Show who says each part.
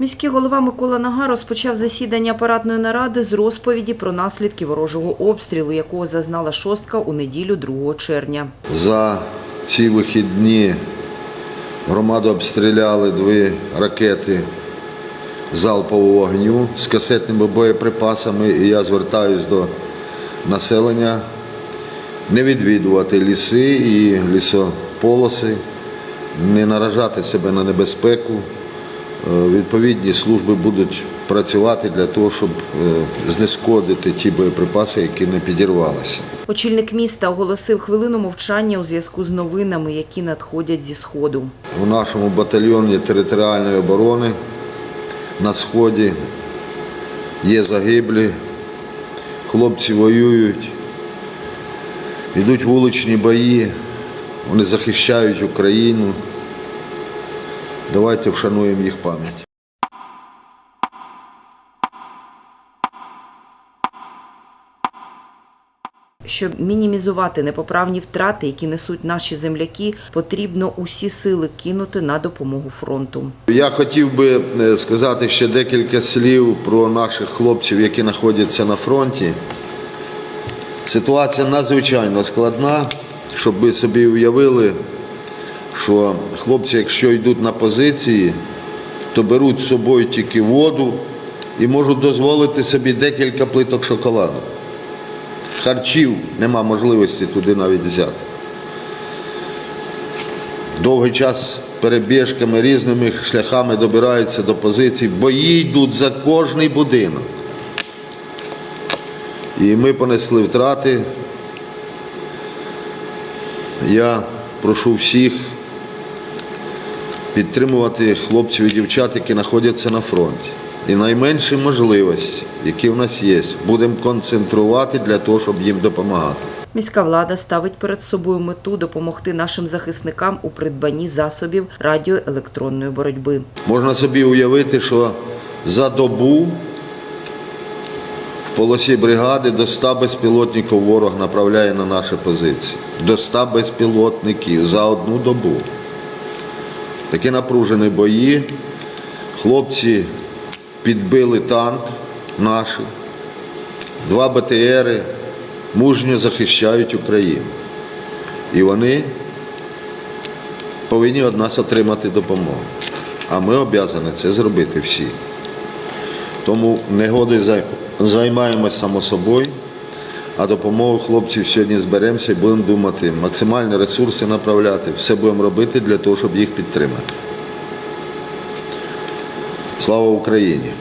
Speaker 1: Міський голова Микола Нага розпочав засідання апаратної наради з розповіді про наслідки ворожого обстрілу, якого зазнала шостка у неділю 2 червня.
Speaker 2: За ці вихідні громаду обстріляли дві ракети залпового вогню з касетними боєприпасами. І я звертаюся до населення не відвідувати ліси і лісополоси, не наражати себе на небезпеку. Е, Відповідні служби будуть працювати для того, щоб е, знешкодити ті боєприпаси, які не підірвалися.
Speaker 1: Очільник міста оголосив хвилину мовчання у зв'язку з новинами, які надходять зі сходу.
Speaker 2: У нашому батальйоні територіальної оборони на сході є загиблі, хлопці воюють, йдуть вуличні бої, вони захищають Україну. Давайте вшануємо їх пам'ять.
Speaker 1: Щоб мінімізувати непоправні втрати, які несуть наші земляки, потрібно усі сили кинути на допомогу фронту.
Speaker 2: Я хотів би е, сказати ще декілька слів про наших хлопців, які знаходяться на фронті. Ситуація надзвичайно складна, щоб ви собі уявили, що хлопці, якщо йдуть на позиції, то беруть з собою тільки воду і можуть дозволити собі декілька плиток шоколаду. Харчів нема можливості туди навіть взяти довгий час перебіжками, різними шляхами добираються до позицій. Бої йдуть за кожний будинок. І ми понесли втрати. Я прошу всіх підтримувати хлопців і дівчат, які знаходяться на фронті. І найменші можливості, які в нас є, будемо концентрувати для того, щоб їм допомагати.
Speaker 1: Міська влада ставить перед собою мету допомогти нашим захисникам у придбанні засобів радіоелектронної боротьби.
Speaker 2: Можна собі уявити, що за добу в полосі бригади до 100 безпілотників ворог направляє на наші позиції. До 100 безпілотників за одну добу. Такі напружені бої. Хлопці підбили танк наш, два БТРи, мужньо захищають Україну. І вони повинні від нас отримати допомогу. А ми обов'язані це зробити всі. Тому негодою зай- займаємось само собою, а допомогу хлопців сьогодні зберемося і будемо думати, максимально ресурси направляти, все будемо робити для того, щоб їх підтримати. Слава Україні!